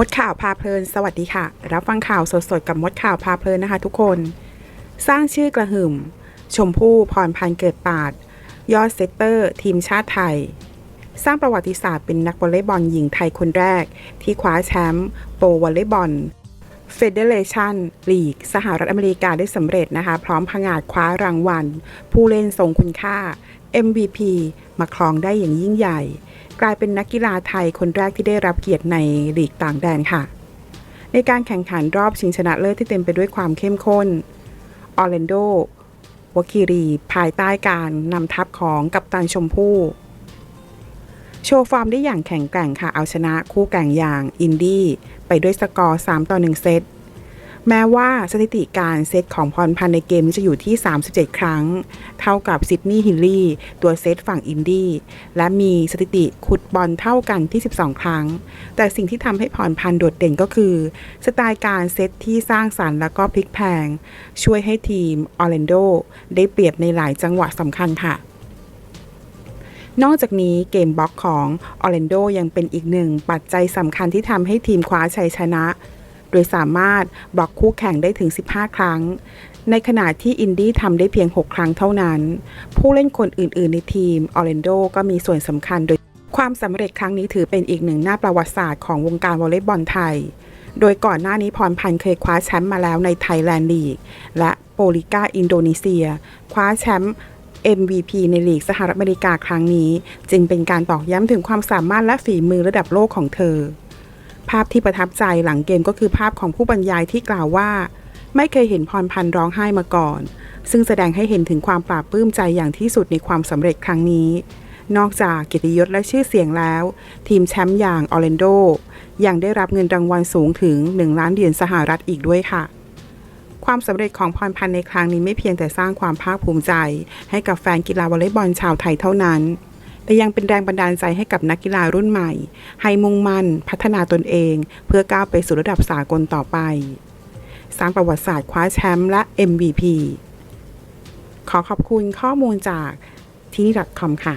มดข่าวพาเพลิน สวัสดีค่ะ รับฟังข่าวสดๆ กับมดข่าวพาเพลินนะคะทุกคน สร้างชื่อกระหึ่ม ชมพู่พรพันธ์เกิดปาด ยอดเซตเตอร์ ทีมชาติไทย สร้างประวัติศาสตร์เป็นนักวอลเลย์บอลหญิงไทยคนแรก ที่คว้าแชมป์โปรวอลเลย์บอล เฟเดเรชันลีกสหรัฐอเมริกาได้สำเร็จนะคะ พร้อมผงาดคว้ารางวัล ผู้เล่นทรงคุณค่า MVP มาครองได้อย่างยิ่งใหญ่ กลายเป็นนักกีฬาไทยคนแรกที่ได้รับเกียรติในลีกต่างแดนค่ะ ในการแข่งขันรอบชิงชนะเลิศที่เต็มไปด้วยความเข้มข้นออร์แลนโดวาคิรี ภายใต้การนำทัพของกัปตันชมพู่ โชว์ฟอร์มได้อย่างแข็งแกร่งค่ะเอาชนะคู่แข่งอย่างอินดี้ไปด้วยสกอร์ 3 ต่อ 1 เซต แม้ว่าสถิติการเซตของพรพันธ์ในเกมนี้จะอยู่ที่ 37 ครั้ง เท่ากับซิดนีย์ฮิลลี่ตัวเซตฝั่งอินดี้และมีสถิติขุดบอลเท่ากันที่ 12 ครั้ง แต่สิ่งที่ทำให้พรพันธ์โดดเด่นก็คือ สไตล์การเซตที่สร้างสรรค์และก็พลิกแพง ช่วยให้ทีมออร์แลนโดได้เปรียบในหลายจังหวะสำคัญค่ะ นอกจากนี้เกมบล็อกของออร์แลนโดยังเป็นอีกหนึ่งปัจจัยสำคัญที่ทำให้ทีมคว้าชัยชนะ โดยสามารถบล็อกคู่แข่งได้ถึง 15 ครั้ง ในขณะที่อินดี้ทำได้เพียง 6 ครั้งเท่านั้น ผู้เล่นคนอื่น ๆ ในทีมออร์แลนโดก็มีส่วนสำคัญโดยความสำเร็จครั้งนี้ถือเป็นอีกหนึ่งหน้าประวัติศาสตร์ของวงการวอลเลย์บอลไทย โดยก่อนหน้านี้พรพันธ์เคยคว้าแชมป์มาแล้วในไทยแลนด์ลีก และโปลิก้าอินโดนีเซีย คว้าแชมป์ MVP ในลีกสหรัฐอเมริกาครั้งนี้ จึงเป็นการตอกย้ำถึงความสามารถและฝีมือระดับโลกของเธอ ภาพที่ประทับใจหลังเกมก็คือภาพของผู้บรรยายที่กล่าวว่า ไม่เคยเห็นพรพันธ์ร้องไห้มาก่อน ซึ่งแสดงให้เห็นถึงความปลาบปลื้มใจอย่างที่สุดในความสำเร็จครั้งนี้ นอกจากเกียรติยศและชื่อเสียงแล้ว ทีมแชมป์อย่างออร์แลนโดยังได้รับเงินรางวัลสูงถึง 1 ล้านเหรียญสหรัฐอีกด้วยค่ะ ความสำเร็จของพรพันธ์ในครั้งนี้ไม่เพียงแต่สร้างความภาคภูมิใจ ให้กับแฟนกีฬาวอลเลย์บอลชาวไทยเท่านั้น แต่ยังเป็นแรงบันดาลใจให้กับนักกีฬารุ่นใหม่ ให้มุ่งมั่น พัฒนาตนเอง เพื่อก้าวไปสู่ระดับสากลต่อไป สร้างประวัติศาสตร์คว้าแชมป์และ MVP ขอขอบคุณข้อมูลจากที่นี่ .com ค่ะ